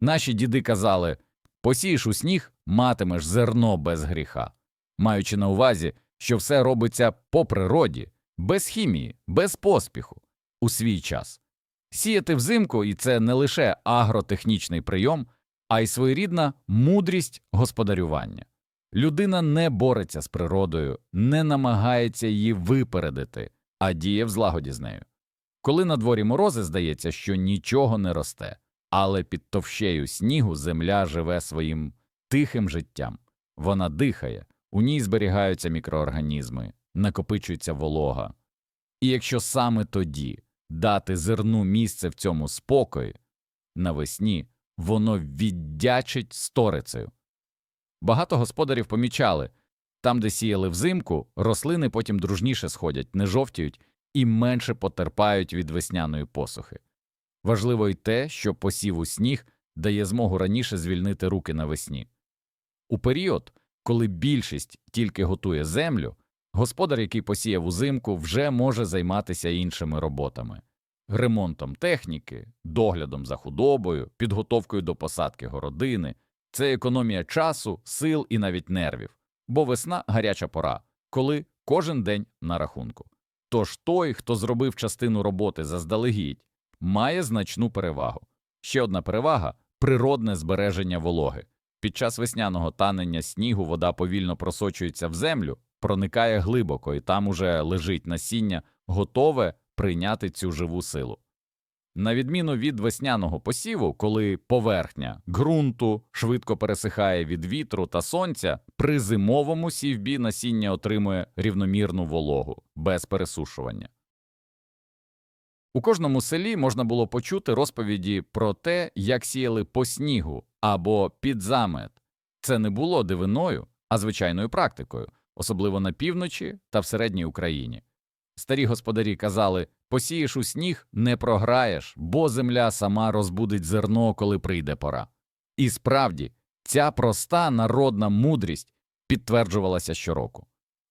Наші діди казали посієш у сніг, матимеш зерно без гріха, маючи на увазі, що все робиться по природі, без хімії, без поспіху, у свій час. Сіяти взимку, і це не лише агротехнічний прийом, а й своєрідна мудрість господарювання. Людина не бореться з природою, не намагається її випередити, а діє в злагоді з нею. Коли на дворі морози, здається, що нічого не росте, але під товщею снігу земля живе своїм тихим життям. Вона дихає, у ній зберігаються мікроорганізми, накопичується волога. І якщо саме тоді дати зерну місце в цьому спокої, навесні воно віддячить сторицею. Багато господарів помічали там, де сіяли взимку, рослини потім дружніше сходять, не жовтіють і менше потерпають від весняної посухи. Важливо й те, що посів у сніг дає змогу раніше звільнити руки навесні. У період, коли більшість тільки готує землю, господар, який посіяв узимку, вже може займатися іншими роботами ремонтом техніки, доглядом за худобою, підготовкою до посадки городини. Це економія часу, сил і навіть нервів, бо весна гаряча пора, коли кожен день на рахунку. Тож той, хто зробив частину роботи заздалегідь, має значну перевагу. Ще одна перевага природне збереження вологи. Під час весняного танення снігу вода повільно просочується в землю, проникає глибоко, і там уже лежить насіння, готове прийняти цю живу силу. На відміну від весняного посіву, коли поверхня ґрунту швидко пересихає від вітру та сонця, при зимовому сівбі насіння отримує рівномірну вологу без пересушування. У кожному селі можна було почути розповіді про те, як сіяли по снігу або під замет. Це не було дивиною, а звичайною практикою, особливо на півночі та в середній Україні. Старі господарі казали посієш у сніг, не програєш, бо земля сама розбудить зерно, коли прийде пора. І справді, ця проста народна мудрість підтверджувалася щороку.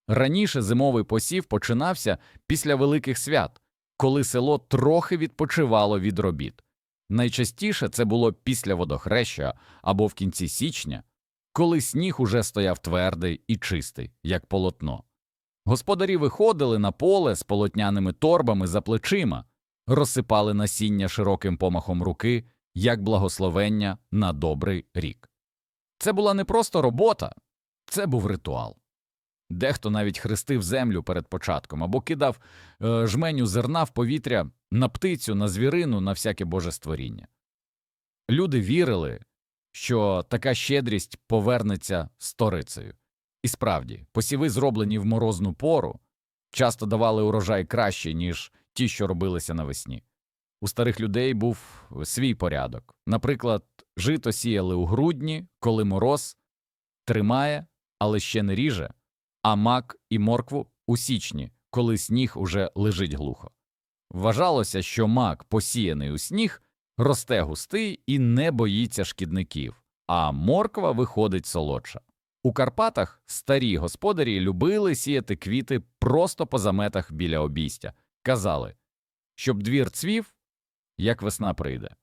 Раніше зимовий посів починався після великих свят, коли село трохи відпочивало від робіт. Найчастіше це було після водохреща або в кінці січня, коли сніг уже стояв твердий і чистий, як полотно. Господарі виходили на поле з полотняними торбами за плечима, розсипали насіння широким помахом руки, як благословення на добрий рік. Це була не просто робота, це був ритуал. Дехто навіть хрестив землю перед початком або кидав е, жменю зерна в повітря на птицю, на звірину, на всяке боже створіння. Люди вірили, що така щедрість повернеться сторицею. І справді, посіви, зроблені в морозну пору, часто давали урожай краще, ніж ті, що робилися навесні. У старих людей був свій порядок. Наприклад, жито сіяли у грудні, коли мороз тримає, але ще не ріже, а мак і моркву у січні, коли сніг уже лежить глухо. Вважалося, що мак, посіяний у сніг, росте густий і не боїться шкідників, а морква виходить солодша. У Карпатах старі господарі любили сіяти квіти просто по заметах біля обійстя, казали, щоб двір цвів, як весна прийде.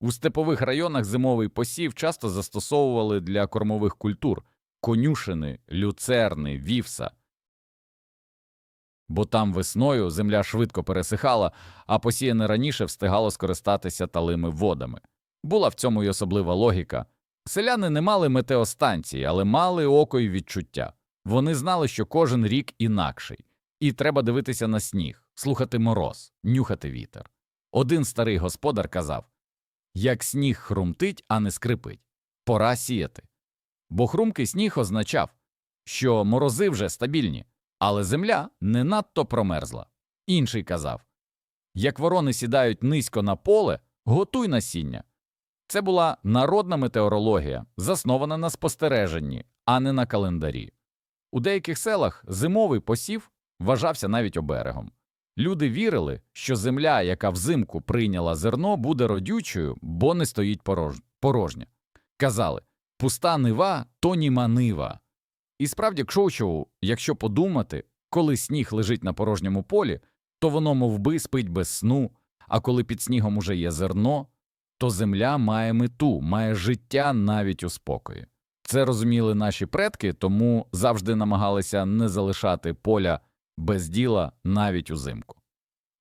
У степових районах зимовий посів часто застосовували для кормових культур конюшини, люцерни, вівса, бо там весною земля швидко пересихала, а посіяне раніше встигало скористатися талими водами. Була в цьому й особлива логіка. Селяни не мали метеостанції, але мали око й відчуття. Вони знали, що кожен рік інакший, і треба дивитися на сніг, слухати мороз, нюхати вітер. Один старий господар казав як сніг хрумтить, а не скрипить, пора сіяти. Бо хрумкий сніг означав, що морози вже стабільні, але земля не надто промерзла. Інший казав як ворони сідають низько на поле, готуй насіння. Це була народна метеорологія, заснована на спостереженні, а не на календарі. У деяких селах зимовий посів вважався навіть оберегом. Люди вірили, що земля, яка взимку прийняла зерно, буде родючою, бо не стоїть порож... порожня. Казали пуста нива, то німа нива. І справді, кшоучоу, якщо подумати, коли сніг лежить на порожньому полі, то воно мовби спить без сну, а коли під снігом уже є зерно, то земля має мету, має життя навіть у спокої. Це розуміли наші предки, тому завжди намагалися не залишати поля без діла навіть узимку.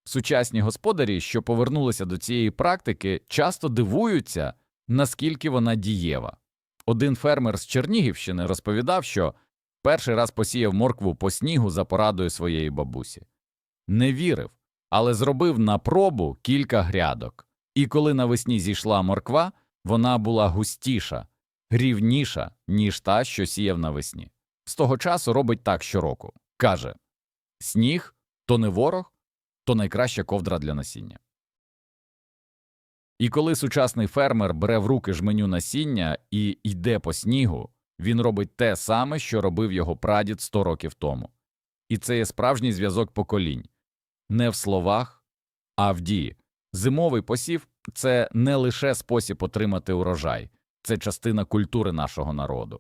Сучасні господарі, що повернулися до цієї практики, часто дивуються, наскільки вона дієва. Один фермер з Чернігівщини розповідав, що перший раз посіяв моркву по снігу за порадою своєї бабусі. Не вірив, але зробив на пробу кілька грядок. І коли навесні зійшла морква, вона була густіша, рівніша, ніж та, що сіяв навесні. З того часу робить так щороку. Каже Сніг то не ворог, то найкраща ковдра для насіння. І коли сучасний фермер бере в руки жменю насіння і йде по снігу, він робить те саме, що робив його прадід 100 років тому. І це є справжній зв'язок поколінь не в словах, а в дії. Зимовий посів це не лише спосіб отримати урожай, це частина культури нашого народу.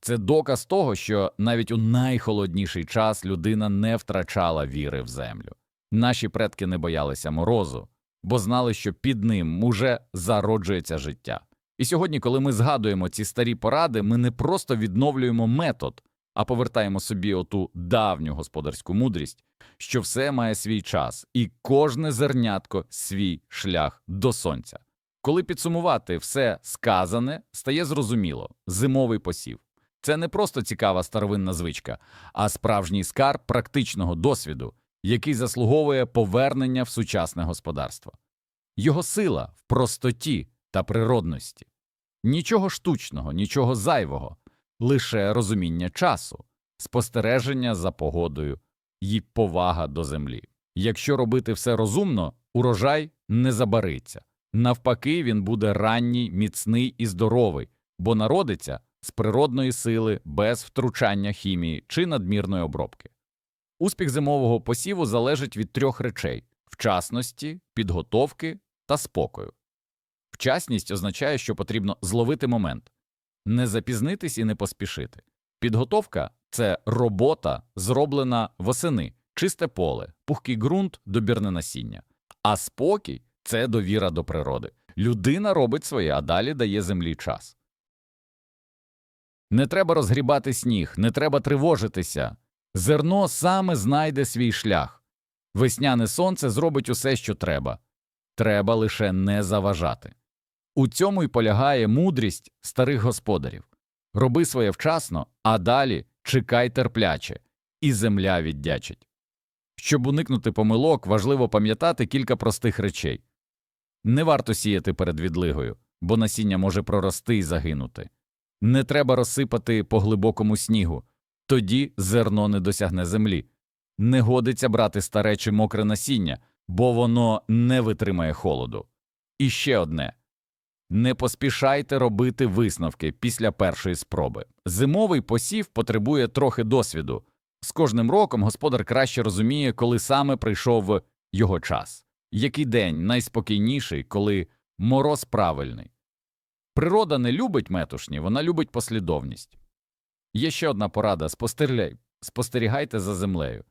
Це доказ того, що навіть у найхолодніший час людина не втрачала віри в землю. Наші предки не боялися морозу, бо знали, що під ним уже зароджується життя. І сьогодні, коли ми згадуємо ці старі поради, ми не просто відновлюємо метод, а повертаємо собі оту давню господарську мудрість, що все має свій час, і кожне зернятко свій шлях до сонця. Коли підсумувати все сказане, стає зрозуміло зимовий посів. Це не просто цікава старовинна звичка, а справжній скарб практичного досвіду, який заслуговує повернення в сучасне господарство. Його сила в простоті та природності. Нічого штучного, нічого зайвого, лише розуміння часу, спостереження за погодою і повага до землі. Якщо робити все розумно, урожай не забариться. Навпаки, він буде ранній, міцний і здоровий, бо народиться з природної сили без втручання хімії чи надмірної обробки. Успіх зимового посіву залежить від трьох речей вчасності, підготовки та спокою. Вчасність означає, що потрібно зловити момент, не запізнитись і не поспішити. Підготовка це робота, зроблена восени, чисте поле, пухкий ґрунт, добірне насіння. А спокій це довіра до природи. Людина робить своє, а далі дає землі час. Не треба розгрібати сніг, не треба тривожитися. Зерно саме знайде свій шлях. Весняне сонце зробить усе, що треба. Треба лише не заважати. У цьому й полягає мудрість старих господарів роби своє вчасно, а далі чекай терпляче, і земля віддячить. Щоб уникнути помилок, важливо пам'ятати кілька простих речей не варто сіяти перед відлигою, бо насіння може прорости і загинути. Не треба розсипати по глибокому снігу, тоді зерно не досягне землі. Не годиться брати старе чи мокре насіння, бо воно не витримає холоду. І ще одне не поспішайте робити висновки після першої спроби. Зимовий посів потребує трохи досвіду. З кожним роком господар краще розуміє, коли саме прийшов його час, який день найспокійніший, коли мороз правильний. Природа не любить метушні, вона любить послідовність. Є ще одна порада спостерігай, спостерігайте за землею.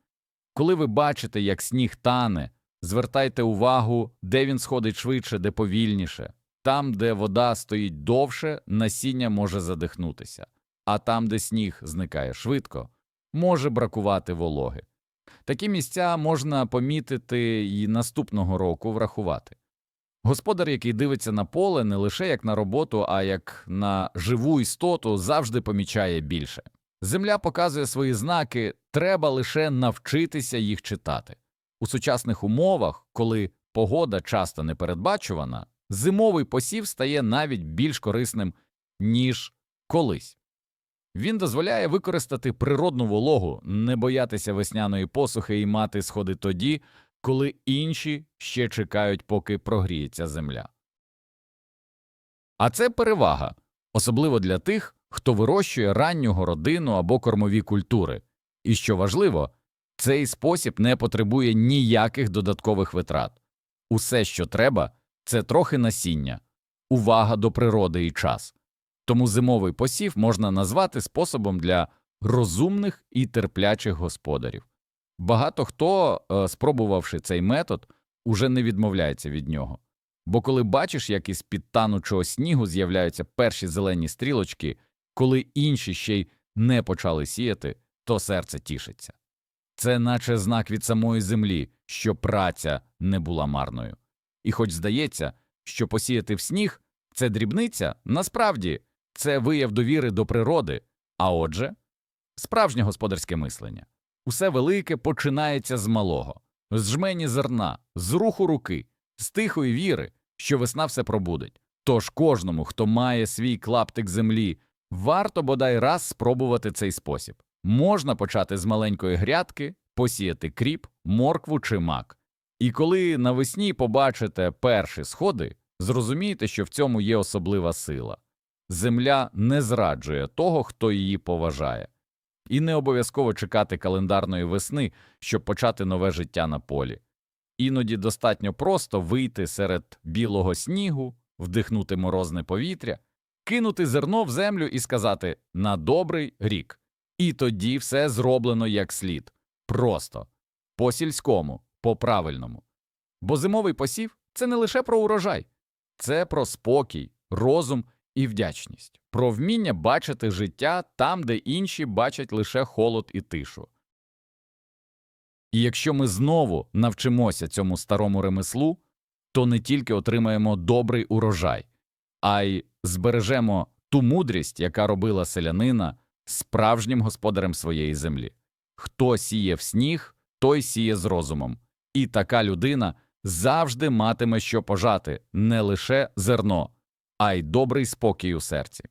Коли ви бачите, як сніг тане, звертайте увагу, де він сходить швидше, де повільніше. Там, де вода стоїть довше, насіння може задихнутися, а там, де сніг зникає швидко, може бракувати вологи. Такі місця можна помітити і наступного року врахувати. Господар, який дивиться на поле не лише як на роботу, а як на живу істоту, завжди помічає більше. Земля показує свої знаки, треба лише навчитися їх читати. У сучасних умовах, коли погода часто непередбачувана, зимовий посів стає навіть більш корисним, ніж колись. Він дозволяє використати природну вологу, не боятися весняної посухи і мати сходи тоді, коли інші ще чекають, поки прогріється земля. А це перевага, особливо для тих, хто вирощує раннього родину або кормові культури. І що важливо, цей спосіб не потребує ніяких додаткових витрат. Усе, що треба, це трохи насіння, увага до природи і час. Тому зимовий посів можна назвати способом для розумних і терплячих господарів. Багато хто, е, спробувавши цей метод, уже не відмовляється від нього. Бо коли бачиш, як із під танучого снігу з'являються перші зелені стрілочки, коли інші ще й не почали сіяти, то серце тішиться. Це наче знак від самої землі, що праця не була марною. І хоч здається, що посіяти в сніг це дрібниця, насправді це вияв довіри до природи, а отже, справжнє господарське мислення. Усе велике починається з малого, з жмені зерна, з руху руки, з тихої віри, що весна все пробудить. Тож кожному, хто має свій клаптик землі, варто бодай раз спробувати цей спосіб. Можна почати з маленької грядки, посіяти кріп, моркву чи мак. І коли навесні побачите перші сходи, зрозумійте, що в цьому є особлива сила. Земля не зраджує того, хто її поважає. І не обов'язково чекати календарної весни, щоб почати нове життя на полі. Іноді достатньо просто вийти серед білого снігу, вдихнути морозне повітря, кинути зерно в землю і сказати на добрий рік. І тоді все зроблено як слід. Просто, по сільському, по правильному. Бо зимовий посів це не лише про урожай, це про спокій, розум і вдячність, про вміння бачити життя там, де інші бачать лише холод і тишу. І якщо ми знову навчимося цьому старому ремеслу, то не тільки отримаємо добрий урожай, а й збережемо ту мудрість, яка робила селянина справжнім господарем своєї землі. Хто сіє в сніг, той сіє з розумом, і така людина завжди матиме що пожати не лише зерно, а й добрий спокій у серці.